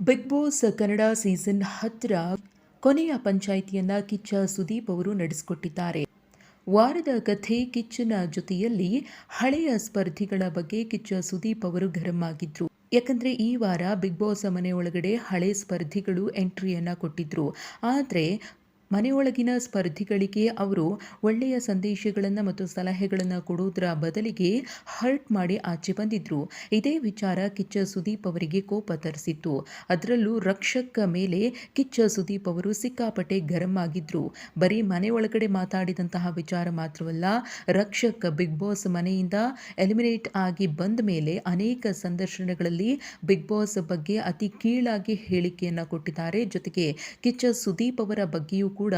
Big boss Kannada season ಹತ್ತರ ಕೊನೆಯ ಪಂಚಾಯಿತಿಯನ್ನ ಕಿಚ್ಚ ಸುದೀಪ್ ಅವರು ನಡೆಸಿಕೊಟ್ಟಿದ್ದಾರೆ. ವಾರದ ಕಥೆ ಕಿಚ್ಚನ ಜೊತೆಯಲ್ಲಿ ಹಳೆಯ ಸ್ಪರ್ಧಿಗಳ ಬಗ್ಗೆ ಕಿಚ್ಚ ಸುದೀಪ್ ಅವರು ಗರಂ ಆಗಿದ್ರು. ಯಾಕಂದ್ರೆ ಈ ವಾರ ಬಿಗ್ ಬಾಸ್ ಮನೆ ಹಳೆ ಸ್ಪರ್ಧಿಗಳು ಎಂಟ್ರಿಯನ್ನ ಕೊಟ್ಟಿದ್ರು. ಆದರೆ ಮನೆಯೊಳಗಿನ ಸ್ಪರ್ಧಿಗಳಿಗೆ ಅವರು ಒಳ್ಳೆಯ ಸಂದೇಶಗಳನ್ನು ಮತ್ತು ಸಲಹೆಗಳನ್ನು ಕೊಡುವುದರ ಬದಲಿಗೆ ಹರ್ಟ್ ಮಾಡಿ ಆಚೆ ಬಂದಿದ್ರು. ಇದೇ ವಿಚಾರ ಕಿಚ್ಚ ಸುದೀಪ್ ಅವರಿಗೆ ಕೋಪ ತರಿಸಿತ್ತು. ಅದರಲ್ಲೂ ರಕ್ಷಕ ಮೇಲೆ ಕಿಚ್ಚ ಸುದೀಪ್ ಅವರು ಸಿಕ್ಕಾಪಟ್ಟೆ ಗರಂ ಆಗಿದ್ರು. ಬರೀ ಮನೆಯೊಳಗಡೆ ಮಾತಾಡಿದಂತಹ ವಿಚಾರ ಮಾತ್ರವಲ್ಲ, ರಕ್ಷಕ್ ಬಿಗ್ ಬಾಸ್ ಮನೆಯಿಂದ ಎಲಿಮಿನೇಟ್ ಆಗಿ ಬಂದ ಮೇಲೆ ಅನೇಕ ಸಂದರ್ಶನಗಳಲ್ಲಿ ಬಿಗ್ ಬಾಸ್ ಬಗ್ಗೆ ಅತಿ ಕೀಳಾಗಿ ಹೇಳಿಕೆಯನ್ನು ಕೊಟ್ಟಿದ್ದಾರೆ. ಜೊತೆಗೆ ಕಿಚ್ಚ ಸುದೀಪ್ ಅವರ ಬಗ್ಗೆಯೂ ಕೂಡ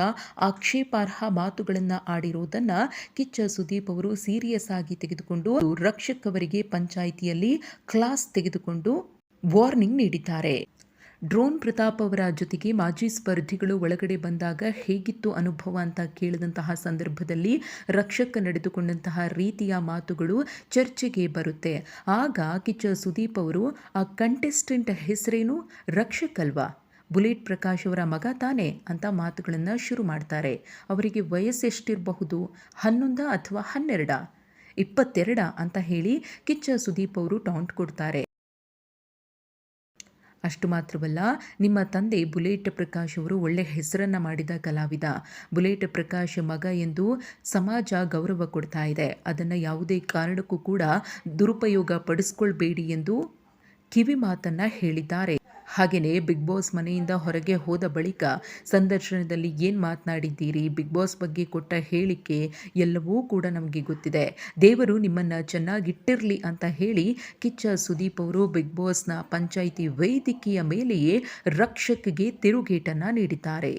ಆಕ್ಷೇಪಾರ್ಹ ಮಾತುಗಳನ್ನು ಆಡಿರುವುದನ್ನ ಕಿಚ್ಚ ಸುದೀಪ್ ಅವರು ಸೀರಿಯಸ್ ಆಗಿ ತೆಗೆದುಕೊಂಡು ರಕ್ಷಕ್ ಅವರಿಗೆ ಪಂಚಾಯಿತಿಯಲ್ಲಿ ಕ್ಲಾಸ್ ತೆಗೆದುಕೊಂಡು ವಾರ್ನಿಂಗ್ ನೀಡಿದ್ದಾರೆ. ಡ್ರೋನ್ ಪ್ರತಾಪ್ ಅವರ ಜೊತೆಗೆ ಮಾಜಿ ಸ್ಪರ್ಧಿಗಳು ಒಳಗಡೆ ಬಂದಾಗ ಹೇಗಿತ್ತು ಅನುಭವ ಅಂತ ಕೇಳಿದಂತಹ ಸಂದರ್ಭದಲ್ಲಿ ರಕ್ಷಕ ನಡೆದುಕೊಂಡಂತಹ ರೀತಿಯ ಮಾತುಗಳು ಚರ್ಚೆಗೆ ಬರುತ್ತೆ. ಆಗ ಕಿಚ್ಚ ಸುದೀಪ್ ಅವರು, ಆ ಕಂಟೆಸ್ಟೆಂಟ್ ಹೆಸರೇನು? ರಕ್ಷಕ್ ಅಲ್ವಾ ಬುಲೆಟ್ ಪ್ರಕಾಶ್ ಅವರ ಮಗ ತಾನೆ ಅಂತ ಮಾತುಗಳನ್ನು ಶುರು ಮಾಡ್ತಾರೆ. ಅವರಿಗೆ ವಯಸ್ಸೆಷ್ಟಿರಬಹುದು? ಹನ್ನೊಂದ ಅಥವಾ ಹನ್ನೆರಡ? ಇಪ್ಪತ್ತೆರಡ ಅಂತ ಹೇಳಿ ಕಿಚ್ಚ ಸುದೀಪ್ ಅವರು ಟೌಂಟ್ ಕೊಡ್ತಾರೆ. ಅಷ್ಟು ಮಾತ್ರವಲ್ಲ, ನಿಮ್ಮ ತಂದೆ ಬುಲೆಟ್ ಪ್ರಕಾಶ್ ಅವರು ಒಳ್ಳೆ ಹೆಸರನ್ನ ಮಾಡಿದ ಕಲಾವಿದ. ಬುಲೆಟ್ ಪ್ರಕಾಶ್ ಮಗ ಎಂದು ಸಮಾಜ ಗೌರವ ಕೊಡ್ತಾ ಇದೆ. ಅದನ್ನು ಯಾವುದೇ ಕಾರಣಕ್ಕೂ ಕೂಡ ದುರುಪಯೋಗ ಪಡಿಸ್ಕೊಳ್ಬೇಡಿ ಎಂದು ಕಿವಿ ಮಾತನ್ನು ಹೇಳಿದ್ದಾರೆ. ಹಾಗೆಯೇ ಬಿಗ್ ಬಾಸ್ ಮನೆಯಿಂದ ಹೊರಗೆ ಹೋದ ಬಳಿಕ ಸಂದರ್ಶನದಲ್ಲಿ ಏನು ಮಾತನಾಡಿದ್ದೀರಿ? ಬಿಗ್ ಬಾಸ್ ಬಗ್ಗೆ ಕೊಟ್ಟ ಹೇಳಿಕೆ ಎಲ್ಲವೂ ಕೂಡ ನಮಗೆ ಗೊತ್ತಿದೆ. ದೇವರು ನಿಮ್ಮನ್ನು ಚೆನ್ನಾಗಿಟ್ಟಿರಲಿ ಅಂತ ಹೇಳಿ ಕಿಚ್ಚ ಸುದೀಪ್ ಅವರು ಬಿಗ್ ಬಾಸ್ನ ಪಂಚಾಯಿತಿ ವೇದಿಕೆಯ ಮೇಲೆಯೇ ರಕ್ಷಕ್ಗೆ ತಿರುಗೇಟನ್ನು ನೀಡಿದ್ದಾರೆ.